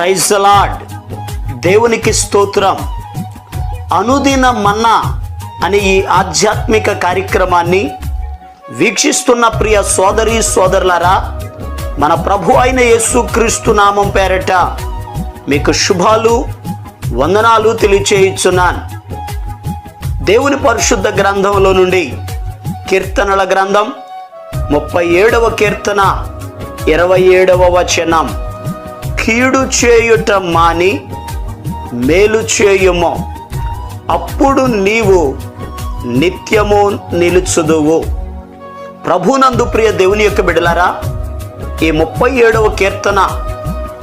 Praise lord దేవునికి స్తోత్రం. అనుదిన మన్నా అనే ఈ ఆధ్యాత్మిక కార్యక్రమాన్ని వీక్షిస్తున్న ప్రియ సోదరి సోదరులారా మన ప్రభు అయిన యేసుక్రీస్తు నామం పేరట మీకు శుభాలు వందనాలు తెలియచేయుచున్నాను. దేవుని పరిశుద్ధ గ్రంథంలో నుండి కీర్తనల గ్రంథం ముప్పై ఏడవ కీర్తన ఇరవై ఏడవ వచనం. కీడు చేయుట మాని మేలు చేయుము. అప్పుడు నీవు నిత్యము నిలుచుదువు. ప్రభునందు ప్రియ దేవుని యొక్క బిడలారా ఈ ముప్పై ఏడవ కీర్తన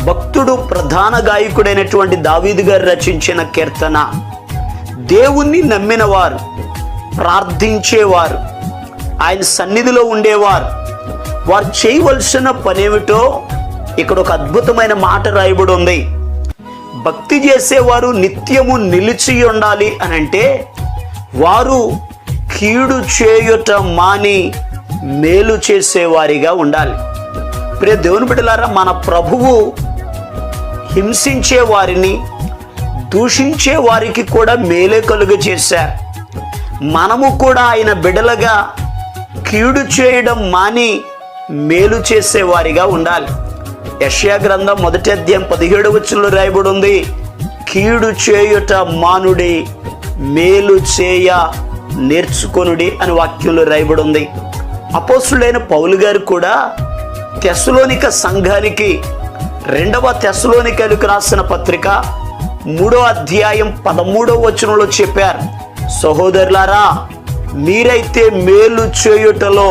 భక్తుడు ప్రధాన గాయకుడైనటువంటి దావీదు గారు రచించిన కీర్తన. దేవుణ్ణి నమ్మినవారు ప్రార్థించేవారు ఆయన సన్నిధిలో ఉండేవారు. వారు చేయవలసిన పనేమిటో ఇక్కడ ఒక అద్భుతమైన మాట రాయబడి ఉంది. భక్తి చేసేవారు నిత్యము నిలిచి ఉండాలి అని అంటే వారు కీడు చేయుట మాని మేలు చేసేవారిగా ఉండాలి. ప్రియ దేవుని బిడ్డలారా మన ప్రభువు హింసించే వారిని దూషించే వారికి కూడా మేలే కలుగ చేశారు. మనము కూడా ఆయన బిడలగా కీడు చేయడం మాని మేలు చేసేవారిగా ఉండాలి. యష్యా గ్రంథం మొదటి అధ్యాయం పదిహేడు వచ్చంలో రాయబడి ఉంది కీడు చేయుట మానుడి మేలు చేయ నేర్చుకొనుడి అని వాక్యంలో రాయబడి ఉంది అపోసులైన పౌలు గారు కూడా తెసలోనిక సంఘానికి రెండవ తెసలోనికలకు రాసిన పత్రిక మూడో అధ్యాయం పదమూడవ వచనంలో చెప్పారు. సహోదరులారా మీరైతే మేలు చేయుటలో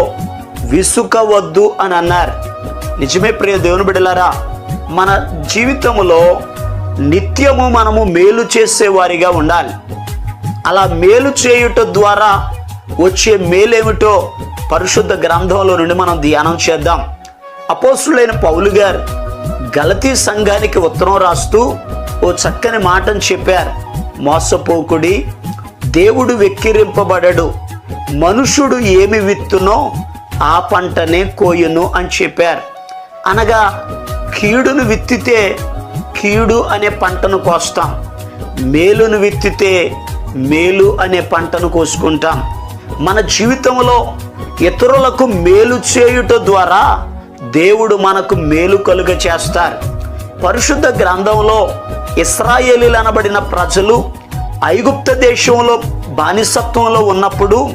విసుకవద్దు అని అన్నారు. నిజమే ప్రియ దేవుని బిడ్డలారా మన జీవితంలో నిత్యము మనము మేలు చేసేవారిగా ఉండాలి. అలా మేలు చేయుట ద్వారా వచ్చే మేలేమిటో పరిశుద్ధ గ్రంథంలో నుండి మనం ధ్యానం చేద్దాం. అపోసులైన పౌలు గారు గలతీ సంఘానికి ఉత్తరం రాస్తూ ఓ చక్కని మాటను చెప్పారు. మోసపోకుడి దేవుడు వెక్కిరింపబడడు. మనుషుడు ఏమి విత్తునో ఆ పంటనే కోయును అని చెప్పారు. అనగా కీడును విత్తితే కీడు అనే పంటను కోస్తాం. మేలును విత్తితే మేలు అనే పంటను కోసుకుంటాం. మన జీవితంలో ఇతరులకు మేలు చేయుట ద్వారా దేవుడు మనకు మేలు కలుగ చేస్తారు. పరిశుద్ధ గ్రంథంలో ఇస్రాయేలీలు అనబడిన ప్రజలు ఐగుప్త దేశంలో బానిసత్వంలో ఉన్నప్పుడు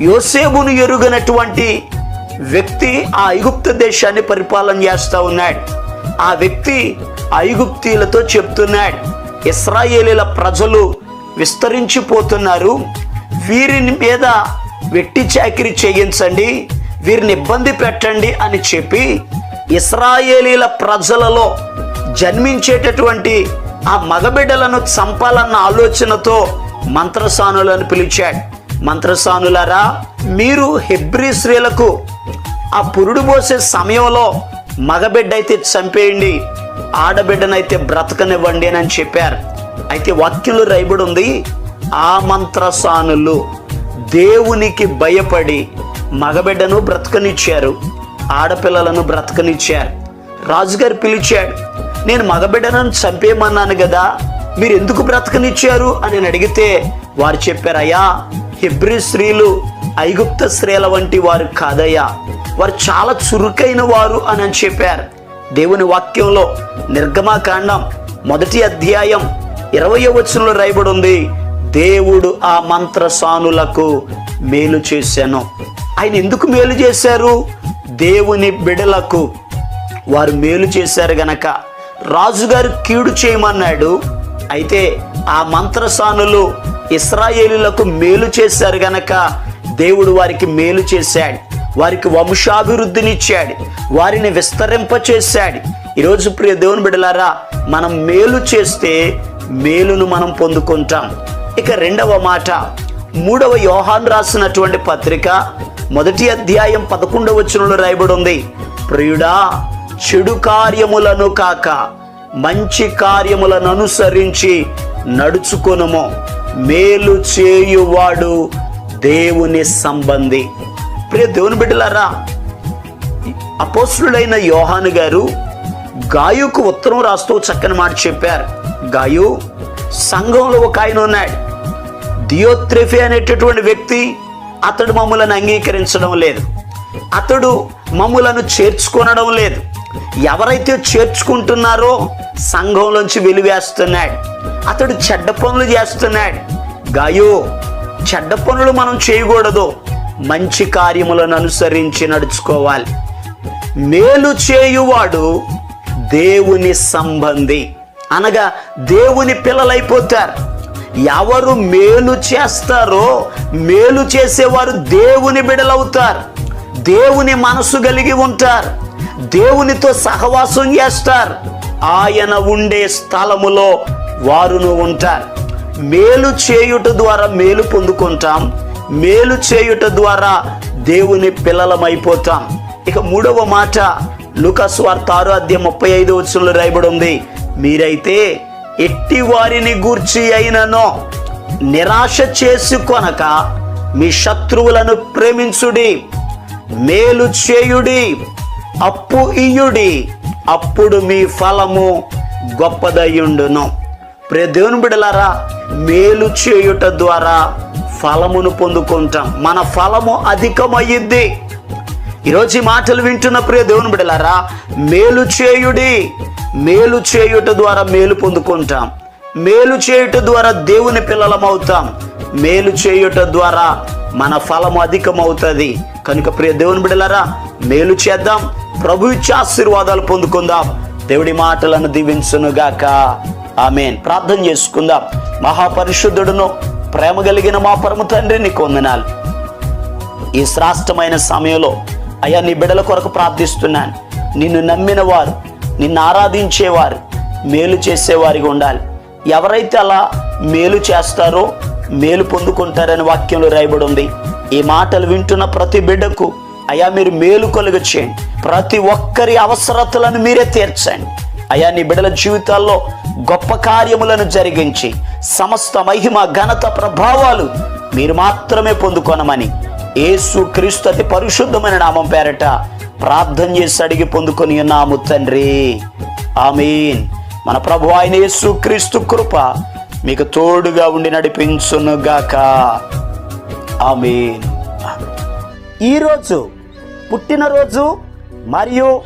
యోసేబును ఎరుగనటువంటి వ్యక్తి ఆ ఐగుప్త దేశాన్ని పరిపాలన చేస్తూ ఉన్నాడు. ఆ వ్యక్తి ఐగుప్తీలతో చెప్తున్నాడు ఇస్రాయేలీల ప్రజలు విస్తరించిపోతున్నారు వీరిని మీద వెట్టి చాకిరి చేయించండి వీరిని ఇబ్బంది పెట్టండి అని చెప్పి ఇస్రాయేలీల ప్రజలలో జన్మించేటటువంటి ఆ మగబిడ్డలను చంపాలన్న ఆలోచనతో మంత్రసానులను పిలిచాడు. మంత్రసానులారా మీరు హెబ్రీ స్త్రీలకు ఆ పురుడు పోసే సమయంలో మగబిడ్డ అయితే చంపేయండి ఆడబిడ్డనైతే బ్రతకనివ్వండి అని చెప్పారు. అయితే వాక్యంలో రైబడి ఉంది ఆ మంత్రసానులు దేవునికి భయపడి మగబిడ్డను బ్రతకనిచ్చారు ఆడపిల్లలను బ్రతకనిచ్చారు. రాజుగారు పిలిచాడు నేను మగబిడ్డను చంపేయమన్నాను కదా మీరు ఎందుకు బ్రతకనిచ్చారు? అని అడిగితే వారు చెప్పారు అయ్యా స్త్రీలు ఐగుప్త స్త్రీల వంటి వారు కాదయ్యా. వారు చాలా చురుకైన వారు అని అని చెప్పారు. దేవుని వాక్యంలో నిర్గమాకాండం మొదటి అధ్యాయం ఇరవయో వచనంలో రాయబడి ఉంది దేవుడు ఆ మంత్రసానులకు మేలు చేశాను. ఆయన ఎందుకు మేలు చేశారు? దేవుని బిడలకు వారు మేలు చేశారు గనక రాజుగారు కీడు చేయమన్నాడు. అయితే ఆ మంత్రసానులు ఇస్రాయేలులకు మేలు చేశారు గనక దేవుడు వారికి మేలు చేశాడు. వారికి వంశాభివృద్ధినిచ్చాడు. వారిని విస్తరింపచేశాడు. ఈరోజు ప్రియ దేవుని బిడలారా మనం మేలు చేస్తే మేలును మనం పొందుకుంటాం. ఇక రెండవ మాట మూడవ యోహాన్ రాసినటువంటి పత్రిక మొదటి అధ్యాయం పదకొండవ వచనంలో రాయబడి ఉంది ప్రియుడా చెడు కార్యములను కాక మంచి కార్యములను అనుసరించి నడుచుకొనము. మేలు చేయువాడు దేవుని సంబంధి. ప్రియ దేవుని బిడ్డలారా అపోస్తుడైన యోహాను గారు గాయుకు ఉత్తరం రాస్తూ చక్కని మాట చెప్పారు. గాయు సంఘంలో ఒక ఆయన ఉన్నాడు. దియోత్రెఫే అనేటటువంటి వ్యక్తి అతడు మమ్మలను అంగీకరించడం లేదు. అతడు మమ్ములను చేర్చుకొనడం లేదు. ఎవరైతే చేర్చుకుంటున్నారో సంఘంలోంచి వెలివేస్తున్నాడు. అతడు చెడ్డ పనులు చేస్తున్నాడు. గాయో చెడ్డ పనులు మనం చేయకూడదు. మంచి కార్యములను అనుసరించి నడుచుకోవాలి. మేలు చేయువాడు దేవుని సంబంధి. అనగా దేవుని పిల్లలైపోతారు. ఎవరు మేలు చేస్తారో మేలు చేసేవారు దేవుని బిడలవుతారు. దేవుని మనసు కలిగి ఉంటారు. దేవునితో సహవాసం చేస్తారు. ఆయన ఉండే స్థలములో వారును ఉంటారు. మేలు చేయుట ద్వారా మేలు పొందుకుంటాం. మేలు చేయుట ద్వారా దేవుని పిల్లలమైపోతాం. ఇక మూడవ మాట లుకస్ వార్త ఆరో అధ్యాయం ముప్పై ఐదు వచ్చంలో రాయబడి ఉంది మీరైతే ఎట్టి వారిని గూర్చి అయిననో నిరాశ చేసుకొనక మీ శత్రువులను ప్రేమించుడి మేలు చేయుడి అప్పు ఇయ్యుడి అప్పుడు మీ ఫలము గొప్పదయ్యుండును. ప్రే దేవుని బిడలారా మేలు చేయుట ద్వారా ఫలమును పొందుకుంటాం. మన ఫలము అధికమయ్యింది ఈరోజు ఈ మాటలు వింటున్న ప్రియ దేవుని బిడలారా మేలు చేయుడి. మేలు చేయుట ద్వారా మేలు పొందుకుంటాం. మేలు చేయుట ద్వారా దేవుని పిల్లలం అవుతాం మేలు చేయుట ద్వారా మన ఫలము అధికమవుతుంది. కనుక ప్రియ దేవుని బిడలారా మేలు చేద్దాం. ప్రభు ఇచ్చే ఆశీర్వాదాలు పొందుకుందాం. దేవుడి మాటలను దీవించునుగాక. ఆమెన్. ప్రార్థన చేసుకుందాం. మహాపరిశుద్ధుడును ప్రేమ కలిగిన మా పరమ తండ్రి నీకు వందనాలు. ఈ శ్రాష్టమైన సమయంలో అయ్యా నీ బిడ్డల కొరకు ప్రార్థిస్తున్నాను. నిన్ను నమ్మిన వారు నిన్ను ఆరాధించేవారు మేలు చేసేవారిగా ఉండాలి. ఎవరైతే అలా మేలు చేస్తారో మేలు పొందుకుంటారని వాక్యంలో రాయబడి ఉంది. ఈ మాటలు వింటున్న ప్రతి బిడ్డకు అయ్యా మీరు మేలు కలుగ చేయండి. ప్రతి ఒక్కరి అవసరతలను మీరే తీర్చండి. అయా నీ బిడ్డల జీవితాల్లో గొప్ప కార్యములను జరిగించి సమస్త మహిమ ఘనత ప్రభావాలు మీరు మాత్రమే పొందుకొనమని యేసు క్రీస్తు అతి పరిశుద్ధమైన నామం పేరట ప్రార్థన చేసి అడిగి పొందుకొని ఉన్నాము తండ్రి. ఆమీన్. మన ప్రభు ఆయన యేసు క్రీస్తు కృప మీకు తోడుగా ఉండి నడిపించునుగాక ఆమీన్. ఈరోజు పుట్టినరోజు మరియు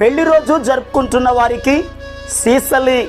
పెళ్ళి రోజు జరుపుకుంటున్న వారికి సీసలి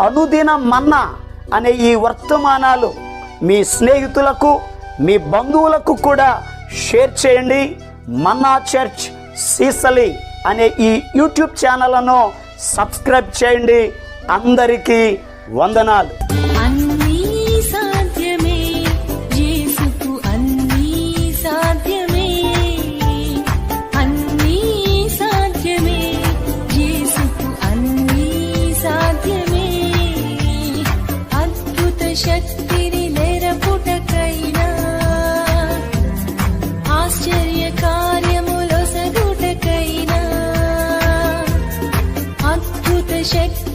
అనుదిన మన్నా అనే ఈ వర్తమానాలు మీ స్నేహితులకు మీ బంధువులకు కూడా షేర్ చేయండి. మన్నా చర్చ్ సీసలి అనే ఈ యూట్యూబ్ ఛానల్ను సబ్స్క్రైబ్ చేయండి. అందరికీ వందనాలు. shakes